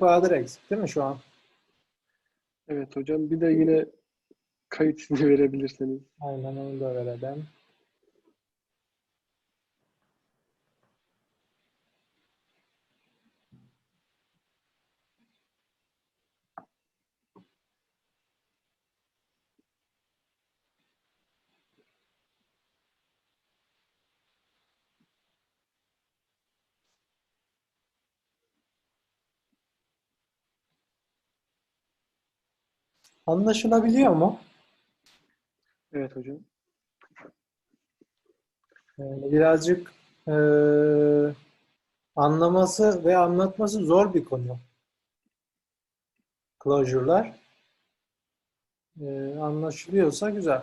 Bahadır eksik değil mi şu an? Evet hocam. Bir de yine kayıt izni verebilirseniz. Aynen onu da verelim. Anlaşılabiliyor mu? Evet hocam. Yani birazcık eee, anlaması ve anlatması zor bir konu. Closure'lar. Eee, anlaşılıyorsa güzel.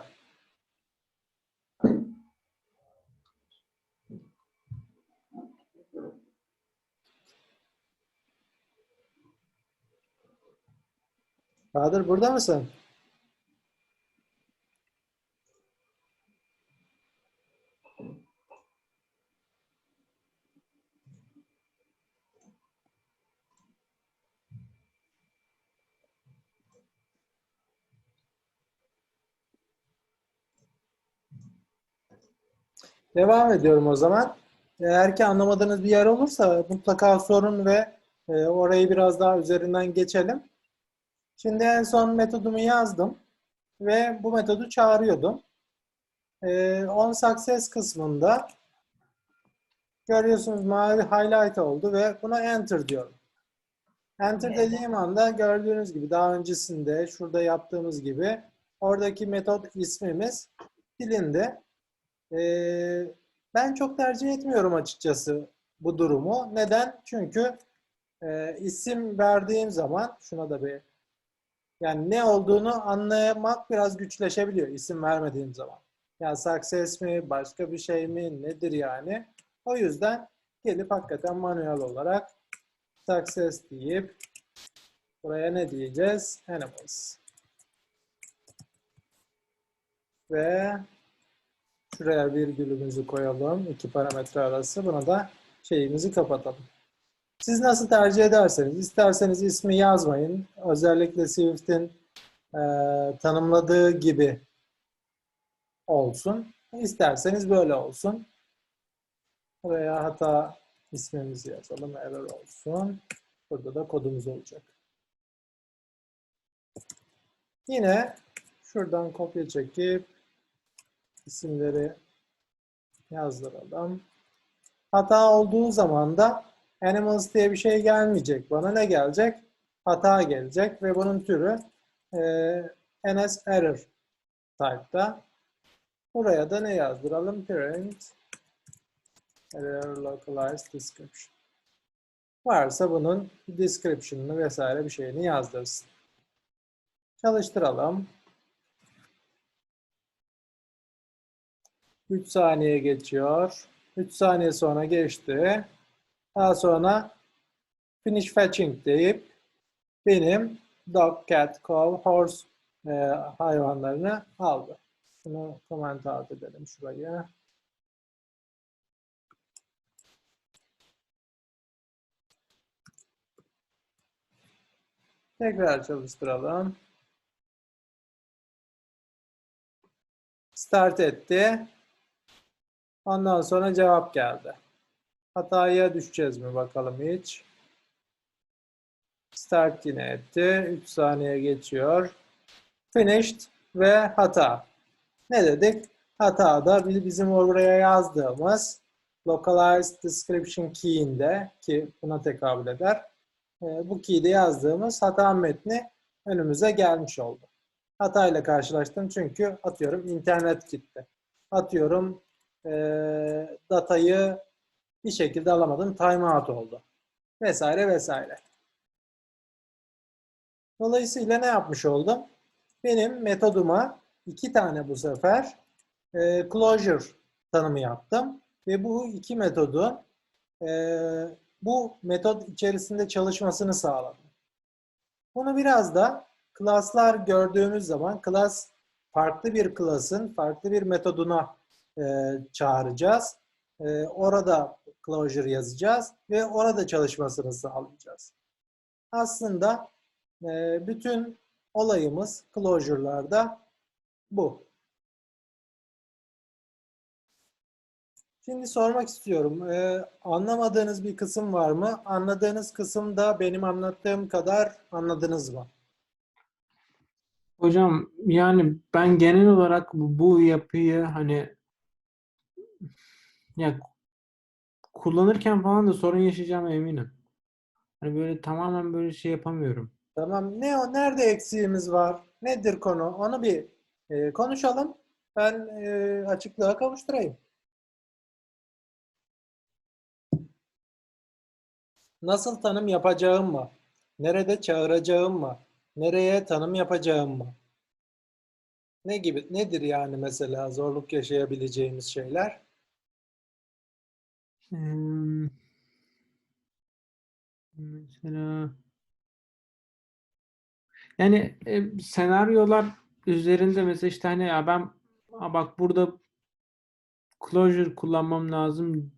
Bahadır burada mısın? Devam ediyorum o zaman. Eğer ki anlamadığınız bir yer olursa mutlaka sorun ve e, orayı biraz daha üzerinden geçelim. Şimdi en son metodumu yazdım ve bu metodu çağırıyordum. E, on success kısmında görüyorsunuz mavi highlight oldu ve buna enter diyorum. Enter dediğim anda gördüğünüz gibi daha öncesinde şurada yaptığımız gibi oradaki metot ismimiz silindi. Ee, ben çok tercih etmiyorum açıkçası bu durumu. Neden? Çünkü e, isim verdiğim zaman şuna da bir yani ne olduğunu anlamak biraz güçleşebiliyor isim vermediğim zaman. Ya success mi, başka bir şey mi, nedir yani? O yüzden gelip hakikaten manuel olarak success deyip buraya ne diyeceğiz? Animals. Ve Şuraya virgülümüzü koyalım. iki parametre arası. Buna da şeyimizi kapatalım. Siz nasıl tercih ederseniz, isterseniz ismi yazmayın. Özellikle Swift'in e, tanımladığı gibi olsun. İsterseniz böyle olsun. Buraya hata ismimizi yazalım. Error olsun. Burada da kodumuz olacak. Yine şuradan kopya çekip isimleri yazdıralım. Hata olduğu zaman da animals diye bir şey gelmeyecek. Bana ne gelecek? Hata gelecek ve bunun türü e, ns error type'da. Buraya da ne yazdıralım? Parent error localized description. Varsa bunun description'ını vesaire bir şeyini yazdırsın. Çalıştıralım. 3 saniye geçiyor. 3 saniye sonra geçti. Daha sonra finish fetching deyip benim dog, cat, cow, horse e, hayvanlarını aldı. Bunu comment out edelim şurayı. Tekrar çalıştıralım. Start etti. Ondan sonra cevap geldi. Hataya düşeceğiz mi bakalım hiç. Start yine etti. 3 saniye geçiyor. Finished ve hata. Ne dedik? Hata da bizim oraya yazdığımız localized description key'inde ki buna tekabül eder. E, bu key'de yazdığımız hata metni önümüze gelmiş oldu. Hatayla karşılaştım çünkü atıyorum internet gitti. Atıyorum e, datayı bir şekilde alamadım. Timeout oldu. Vesaire vesaire. Dolayısıyla ne yapmış oldum? Benim metoduma iki tane bu sefer e, closure tanımı yaptım. Ve bu iki metodun e, bu metot içerisinde çalışmasını sağladım. Bunu biraz da klaslar gördüğümüz zaman class farklı bir klasın farklı bir metoduna e, çağıracağız. E, orada closure yazacağız ve orada çalışmasını sağlayacağız. Aslında e, bütün olayımız closure'larda bu. Şimdi sormak istiyorum. e, anlamadığınız bir kısım var mı? Anladığınız kısımda benim anlattığım kadar anladınız mı? Hocam yani ben genel olarak bu, bu yapıyı hani ya kullanırken falan da sorun yaşayacağıma eminim. Hani böyle tamamen böyle şey yapamıyorum. Tamam. Ne o? Nerede eksiğimiz var? Nedir konu? Onu bir e, konuşalım. Ben e, açıklığa kavuşturayım. Nasıl tanım yapacağım mı? Nerede çağıracağım mı? Nereye tanım yapacağım mı? Ne gibi? Nedir yani mesela zorluk yaşayabileceğimiz şeyler? Mesela yani e, senaryolar üzerinde mesela işte hani ya ben "Aa bak burada closure kullanmam lazım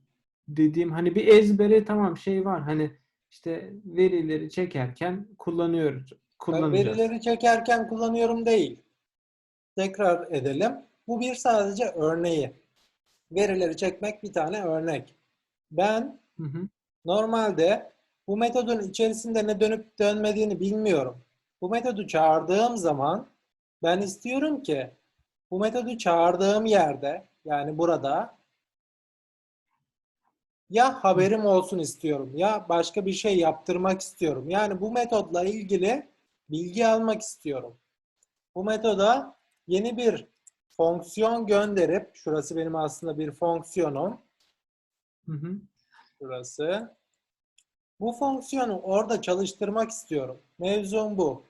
dediğim hani bir ezbere tamam şey var hani işte verileri çekerken kullanıyoruz kullanacağız. verileri çekerken kullanıyorum değil. Tekrar edelim. Bu bir sadece örneği. Verileri çekmek bir tane örnek. Ben Hı hı. Normalde bu metodun içerisinde ne dönüp dönmediğini bilmiyorum. Bu metodu çağırdığım zaman ben istiyorum ki bu metodu çağırdığım yerde yani burada ya haberim olsun istiyorum ya başka bir şey yaptırmak istiyorum. Yani bu metodla ilgili bilgi almak istiyorum. Bu metoda yeni bir fonksiyon gönderip şurası benim aslında bir fonksiyonum. Hı. Burası. Bu fonksiyonu orada çalıştırmak istiyorum. Mevzum bu.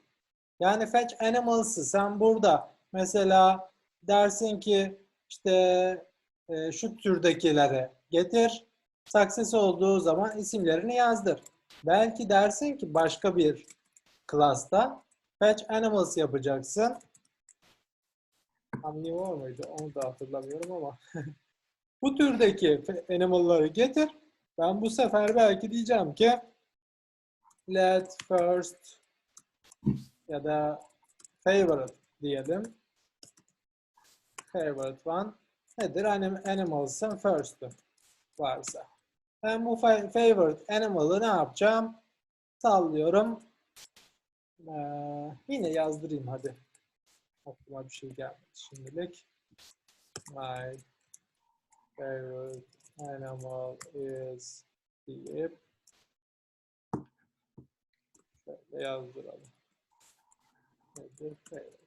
Yani fetch animals'ı sen burada mesela dersin ki işte e, şu türdekilere getir. Success olduğu zaman isimlerini yazdır. Belki dersin ki başka bir class'ta fetch animals yapacaksın. New var? Onu da hatırlamıyorum ama. Bu türdeki animal'ları getir. Ben bu sefer belki diyeceğim ki let first ya da favorite diyelim. Favorite one nedir? Anim animals'ın first'ü varsa. Ben bu fa- favorite animal'ı ne yapacağım? Sallıyorum. Ee, yine yazdırayım hadi. Aklıma bir şey gelmedi şimdilik. My favorite animal is deyip şöyle yazdıralım. Nedir? favorite?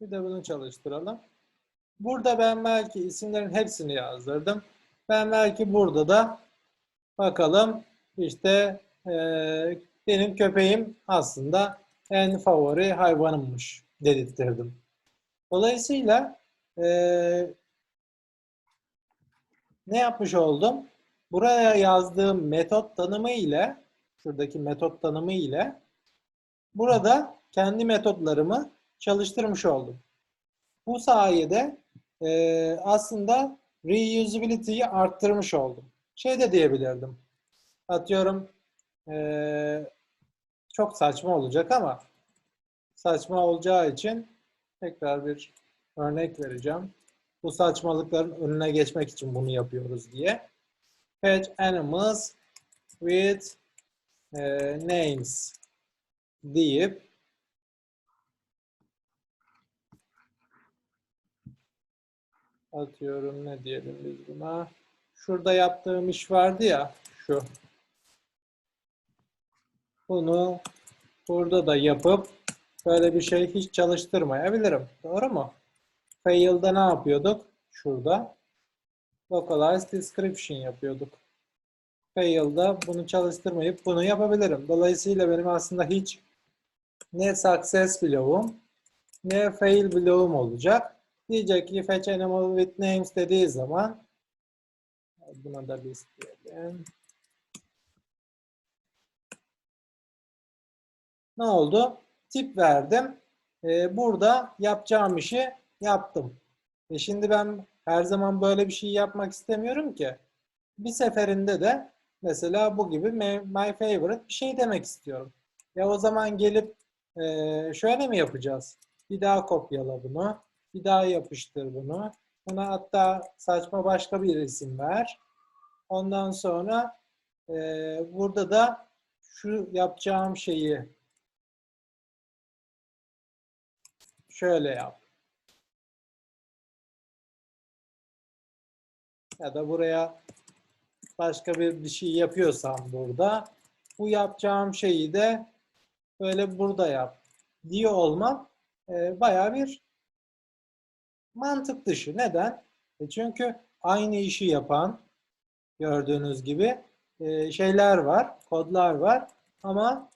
Bir de bunu çalıştıralım. Burada ben belki isimlerin hepsini yazdırdım. Ben belki burada da bakalım işte eee, benim köpeğim aslında en favori hayvanımmış dedirttirdim. Dolayısıyla eee, ne yapmış oldum? Buraya yazdığım metot tanımı ile şuradaki metot tanımı ile burada kendi metotlarımı çalıştırmış oldum. Bu sayede e, aslında reusability'yi arttırmış oldum. Şey de diyebilirdim. Atıyorum e, çok saçma olacak ama saçma olacağı için tekrar bir örnek vereceğim. Bu saçmalıkların önüne geçmek için bunu yapıyoruz diye. Fetch animals with e, names deyip atıyorum ne diyelim biz buna. Şurada yaptığım iş vardı ya şu. Bunu burada da yapıp böyle bir şey hiç çalıştırmayabilirim. Doğru mu? Fail'da ne yapıyorduk? Şurada. Localized description yapıyorduk. Fail'da bunu çalıştırmayıp bunu yapabilirim. Dolayısıyla benim aslında hiç ne success bloğum ne fail bloğum olacak. Diyecek ki fetch animal with names dediği zaman buna da list diyelim. Ne oldu? Tip verdim. Ee, burada yapacağım işi yaptım. E şimdi ben her zaman böyle bir şey yapmak istemiyorum ki. Bir seferinde de mesela bu gibi my favorite bir şey demek istiyorum. Ya o zaman gelip e, şöyle mi yapacağız? Bir daha kopyala bunu. Bir daha yapıştır bunu. Buna hatta saçma başka bir isim ver. Ondan sonra e, burada da şu yapacağım şeyi şöyle yap. Ya da buraya başka bir, bir şey yapıyorsam burada bu yapacağım şeyi de böyle burada yap diye olmak e, bayağı bir mantık dışı. Neden? E çünkü aynı işi yapan gördüğünüz gibi e, şeyler var, kodlar var ama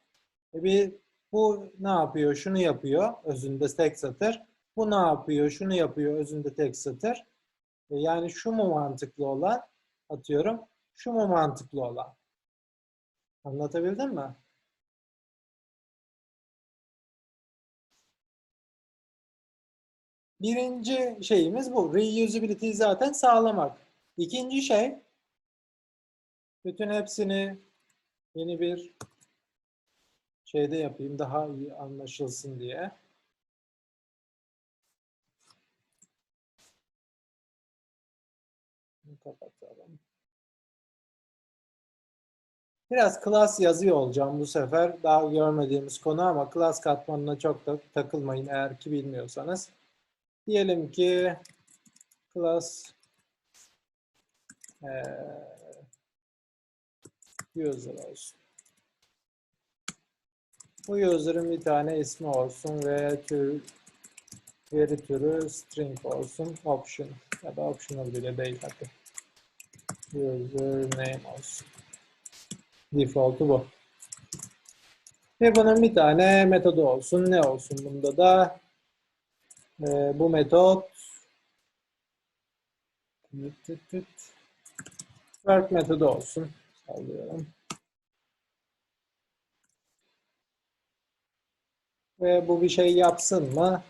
bir bu ne yapıyor? Şunu yapıyor özünde tek satır. Bu ne yapıyor? Şunu yapıyor özünde tek satır. E, Yani şu mu mantıklı olan? Atıyorum. Şu mu mantıklı olan? Anlatabildim mi? Birinci şeyimiz bu. Reusability'yi zaten sağlamak. İkinci şey bütün hepsini yeni bir şeyde yapayım daha iyi anlaşılsın diye. Kapatalım. Biraz class yazıyor olacağım bu sefer. Daha görmediğimiz konu ama class katmanına çok da takılmayın eğer ki bilmiyorsanız. Diyelim ki class eee, user olsun. Bu user'ın bir tane ismi olsun ve tür veri türü string olsun. Option ya da optional bile değil hadi. User name olsun. Default'u bu. Ve bunun bir tane metodu olsun. Ne olsun bunda da? Ee, bu metot work metodu olsun. Sallıyorum. Ve bu bir şey yapsın mı?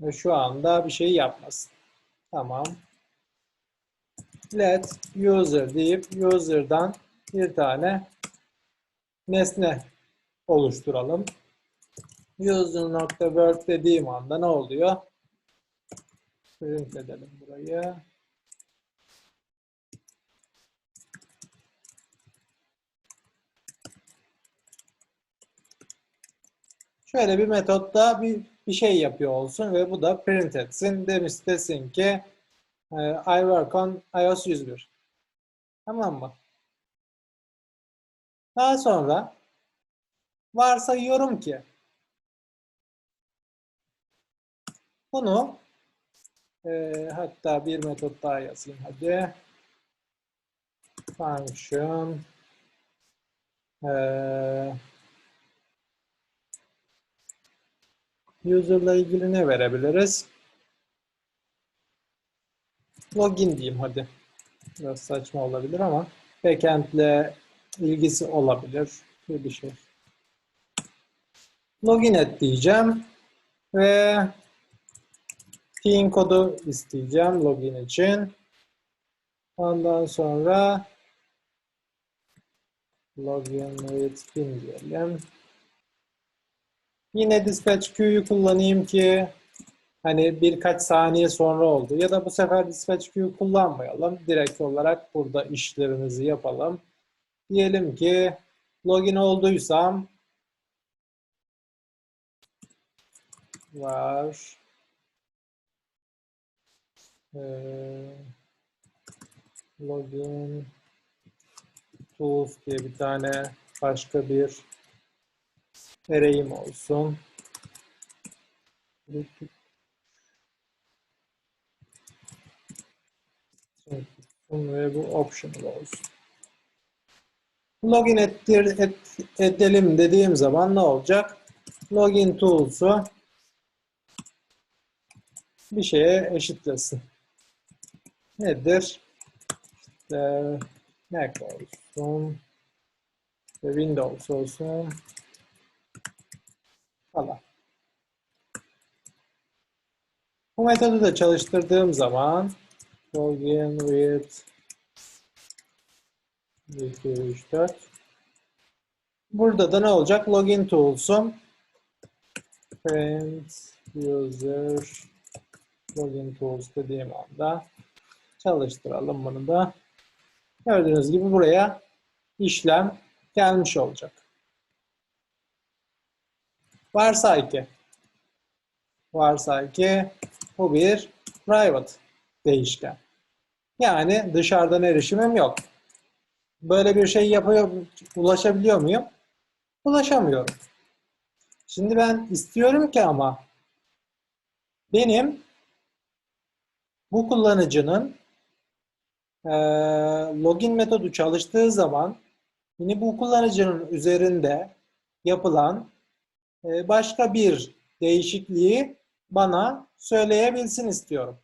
Ve şu anda bir şey yapmasın. Tamam. Let user deyip user'dan bir tane nesne oluşturalım. User.work dediğim anda ne oluyor? Print edelim burayı. Şöyle bir metotta bir, bir şey yapıyor olsun ve bu da print etsin. Demiş desin ki e, I work on iOS 101. Tamam mı? Daha sonra varsayıyorum ki bunu e, hatta bir metot daha yazayım hadi. Function e, user'la ilgili ne verebiliriz? Login diyeyim hadi. Biraz saçma olabilir ama backend'le ilgisi olabilir bir şey. Login et diyeceğim ve PIN kodu isteyeceğim login için. Ondan sonra login with PIN diyelim. Yine dispatch queue'yu kullanayım ki hani birkaç saniye sonra oldu. Ya da bu sefer dispatch queue kullanmayalım. Direkt olarak burada işlerimizi yapalım. Diyelim ki login olduysam var ee, login tools diye bir tane başka bir array'im olsun. Ve bu optional olsun. Login ettir, et, edelim dediğim zaman ne olacak? Login tools'u bir şeye eşitlesin. Nedir? İşte Mac olsun. Windows olsun. Falan. Bu metodu da çalıştırdığım zaman login with 2, 3, 4 Burada da ne olacak? Login tools'um print user login tools dediğim anda çalıştıralım bunu da. Gördüğünüz gibi buraya işlem gelmiş olacak. Varsay ki varsay ki bu bir private değişken. Yani dışarıdan erişimim yok. Böyle bir şey yapıyor, ulaşabiliyor muyum? Ulaşamıyorum. Şimdi ben istiyorum ki ama benim bu kullanıcının eee, login metodu çalıştığı zaman yine bu kullanıcının üzerinde yapılan başka bir değişikliği bana söyleyebilsin istiyorum.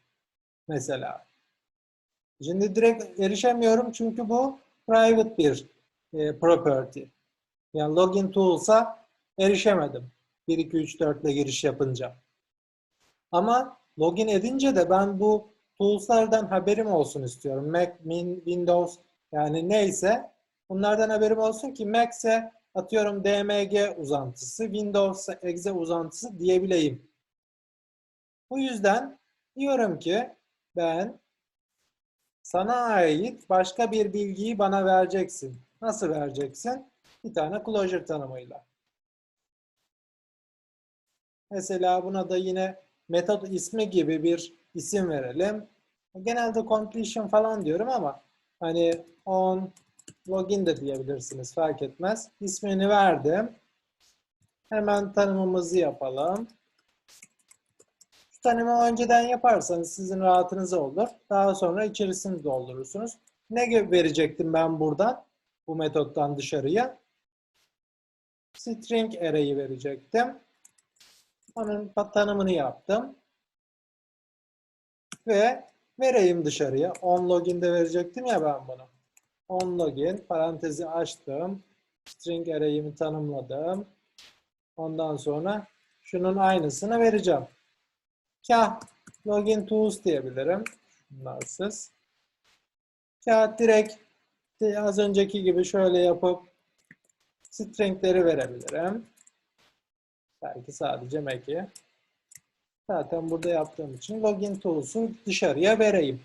Mesela. Şimdi direkt erişemiyorum çünkü bu private bir e, property. Yani login tools'a erişemedim. 1, 2, 3, 4 ile giriş yapınca. Ama login edince de ben bu tools'lardan haberim olsun istiyorum. Mac, Min, Windows yani neyse bunlardan haberim olsun ki Mac ise atıyorum DMG uzantısı, Windows exe uzantısı diyebileyim. Bu yüzden diyorum ki ben sana ait başka bir bilgiyi bana vereceksin. Nasıl vereceksin? Bir tane closure tanımıyla. Mesela buna da yine metot ismi gibi bir isim verelim. Genelde completion falan diyorum ama hani on login de diyebilirsiniz fark etmez. İsmini verdim. Hemen tanımımızı yapalım. Şu tanımı önceden yaparsanız sizin rahatınız olur. Daha sonra içerisini doldurursunuz. Ne verecektim ben buradan? Bu metottan dışarıya. String array'i verecektim. Onun tanımını yaptım. Ve vereyim dışarıya. On login'de verecektim ya ben bunu. On login parantezi açtım. String array'imi tanımladım. Ondan sonra şunun aynısını vereceğim. Kah login tools diyebilirim. Bunlarsız. Kah direkt az önceki gibi şöyle yapıp stringleri verebilirim. Belki sadece Mac'i. Zaten burada yaptığım için login tools'u dışarıya vereyim.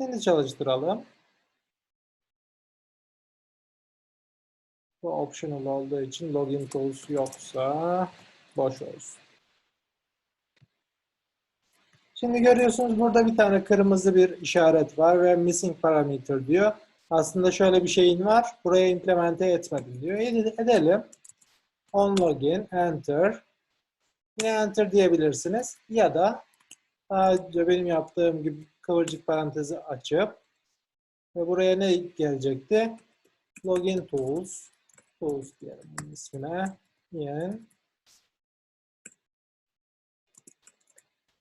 Şimdi çalıştıralım. Bu optional olduğu için login tools yoksa boş olsun. Şimdi görüyorsunuz burada bir tane kırmızı bir işaret var ve missing parameter diyor. Aslında şöyle bir şeyin var. Buraya implemente etmedim diyor. Ed- Edelim. On login, enter. Yine enter diyebilirsiniz. Ya da daha önce benim yaptığım gibi kıvırcık parantezi açıp ve buraya ne gelecekti? Login tools. Tools diyelim ismine. In.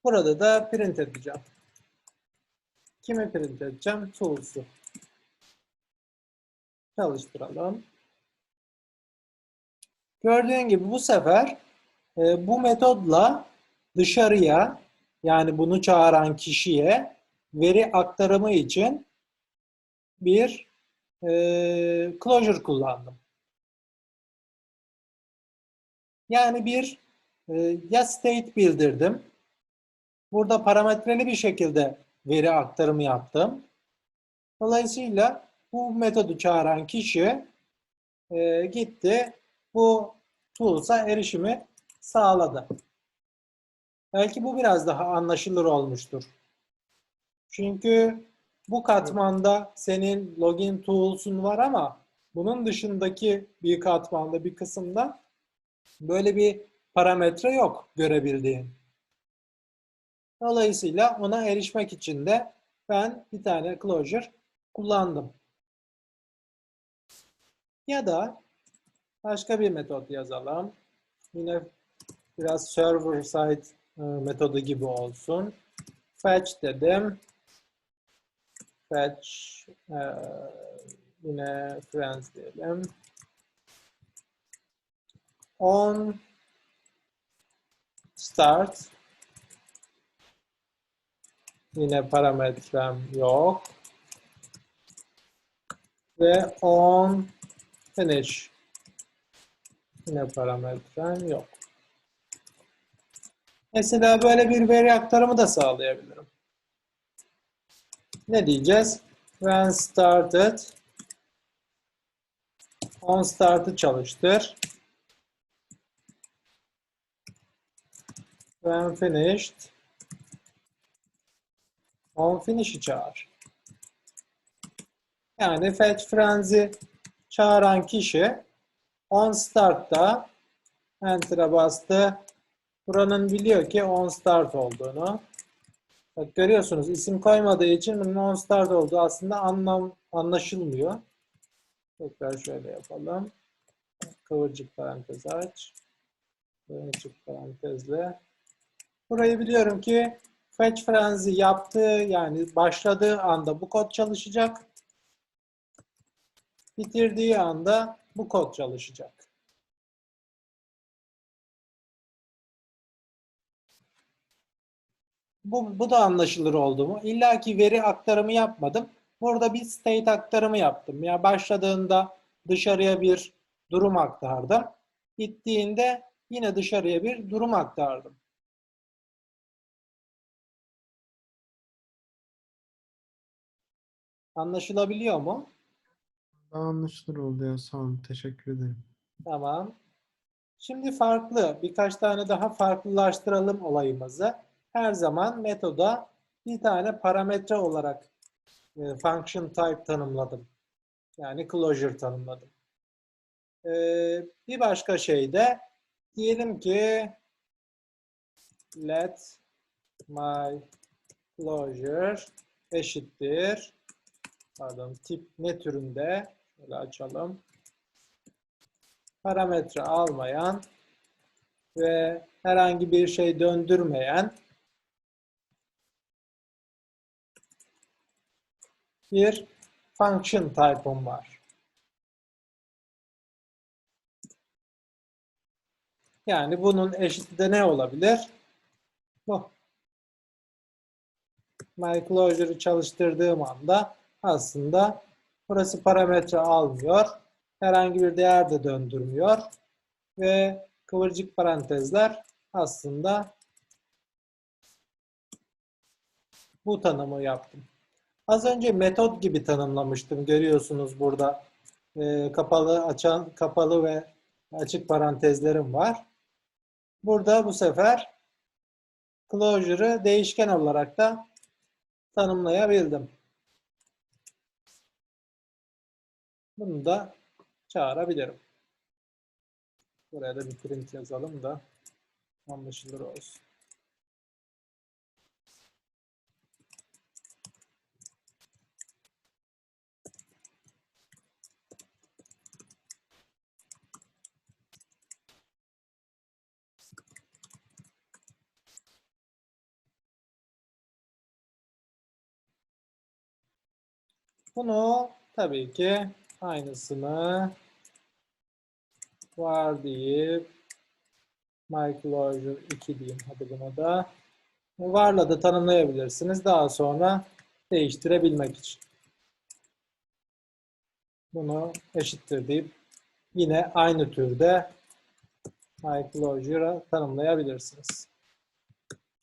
Burada da print edeceğim. Kimi print edeceğim? Tools'u. Çalıştıralım. Gördüğün gibi bu sefer e, bu metodla dışarıya yani bunu çağıran kişiye veri aktarımı için bir e, closure kullandım. Yani bir e, ya state bildirdim. Burada parametreli bir şekilde veri aktarımı yaptım. Dolayısıyla bu metodu çağıran kişi e, gitti bu tools'a erişimi sağladı. Belki bu biraz daha anlaşılır olmuştur. Çünkü bu katmanda senin login tools'un var ama bunun dışındaki bir katmanda bir kısımda böyle bir parametre yok görebildiğin. Dolayısıyla ona erişmek için de ben bir tane closure kullandım. Ya da başka bir metot yazalım. Yine biraz server side e, metodu gibi olsun. Fetch dedim. Fetch e, yine friends diyelim. On start. Yine parametrem yok. Ve on finish. Yine parametrem yok. Mesela böyle bir veri aktarımı da sağlayabilirim. Ne diyeceğiz? When started on start'ı çalıştır. When finished on finish'i çağır. Yani fetch frenzy çağıran kişi on start'ta enter'a bastı. Buranın biliyor ki on start olduğunu. Bak görüyorsunuz isim koymadığı için bunun on start olduğu aslında anlam anlaşılmıyor. Tekrar şöyle yapalım. Kıvırcık parantez aç. Kıvırcık parantezle. Burayı biliyorum ki fetch frenzy yaptığı yani başladığı anda bu kod çalışacak. Bitirdiği anda bu kod çalışacak. Bu, bu da anlaşılır oldu mu? İlla ki veri aktarımı yapmadım. Burada bir state aktarımı yaptım. Ya başladığında dışarıya bir durum aktardım. Bittiğinde yine dışarıya bir durum aktardım. Anlaşılabiliyor mu? Anlaşılır oldu ya. Sağ olun. Teşekkür ederim. Tamam. Şimdi farklı, birkaç tane daha farklılaştıralım olayımızı. Her zaman metoda bir tane parametre olarak e, function type tanımladım. Yani closure tanımladım. E, bir başka şey de diyelim ki let my closure eşittir pardon tip ne türünde şöyle açalım parametre almayan ve herhangi bir şey döndürmeyen bir function type'ım var. Yani bunun eşiti de ne olabilir? Bu. My closure'ı çalıştırdığım anda aslında burası parametre almıyor. Herhangi bir değer de döndürmüyor. Ve kıvırcık parantezler aslında bu tanımı yaptım. Az önce metot gibi tanımlamıştım. Görüyorsunuz burada e, kapalı açan kapalı ve açık parantezlerim var. Burada bu sefer closure'ı değişken olarak da tanımlayabildim. Bunu da çağırabilirim. Buraya da bir print yazalım da anlaşılır olsun. Bunu tabii ki aynısını var deyip myclosure 2 diyeyim hadi buna da. Varla da tanımlayabilirsiniz daha sonra değiştirebilmek için. Bunu eşittir deyip yine aynı türde myclosure'a tanımlayabilirsiniz.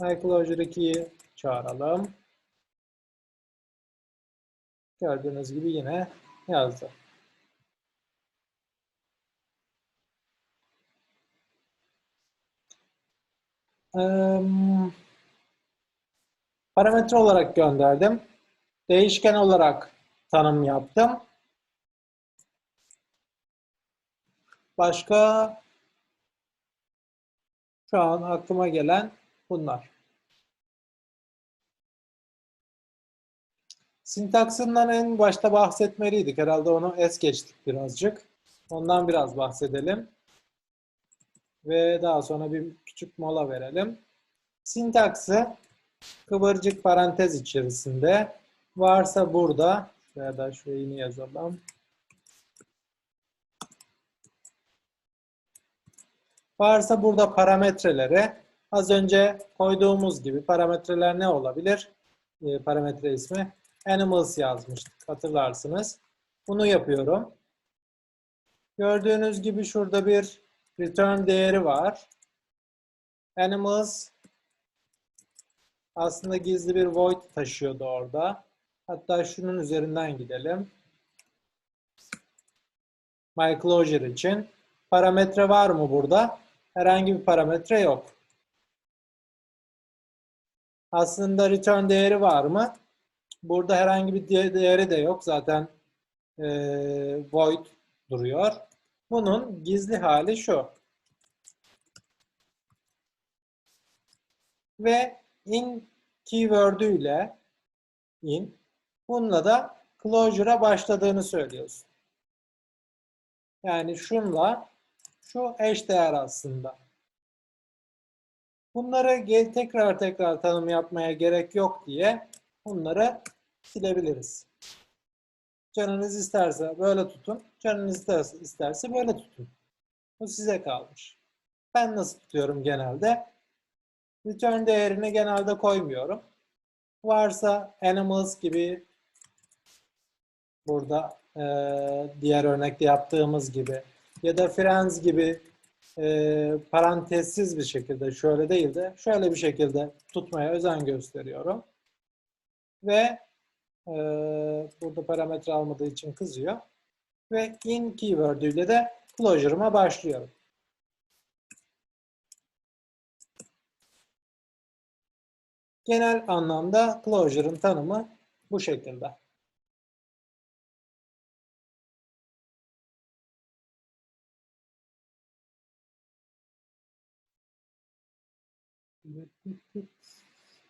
myclosure 2'yi çağıralım. Gördüğünüz gibi yine yazdı. Parametre olarak gönderdim. Değişken olarak tanım yaptım. Başka şu an aklıma gelen bunlar. Sintaksından en başta bahsetmeliydik. Herhalde onu es geçtik birazcık. Ondan biraz bahsedelim. Ve daha sonra bir küçük mola verelim. Sintaksı kıvırcık parantez içerisinde varsa burada ya da şuraya yine yazalım. Varsa burada parametrelere Az önce koyduğumuz gibi parametreler ne olabilir? Ee, parametre ismi animals yazmıştık hatırlarsınız. Bunu yapıyorum. Gördüğünüz gibi şurada bir return değeri var. Animals aslında gizli bir void taşıyordu orada. Hatta şunun üzerinden gidelim. My closure için. Parametre var mı burada? Herhangi bir parametre yok. Aslında return değeri var mı? Burada herhangi bir de- değeri de yok. Zaten eee, void duruyor. Bunun gizli hali şu. Ve in keyword'üyle in bununla da closure'a başladığını söylüyorsun. Yani şunla şu eş değer aslında. Bunları tekrar tekrar tanım yapmaya gerek yok diye bunları silebiliriz. Canınız isterse böyle tutun, canınız isterse, böyle tutun. Bu size kalmış. Ben nasıl tutuyorum genelde? Return değerini genelde koymuyorum. Varsa animals gibi burada eee, diğer örnekte yaptığımız gibi ya da friends gibi eee, parantezsiz bir şekilde şöyle değil de şöyle bir şekilde tutmaya özen gösteriyorum. Ve eee, burada parametre almadığı için kızıyor. Ve in keyword ile de closure'ıma başlıyorum. Genel anlamda closure'ın tanımı bu şekilde.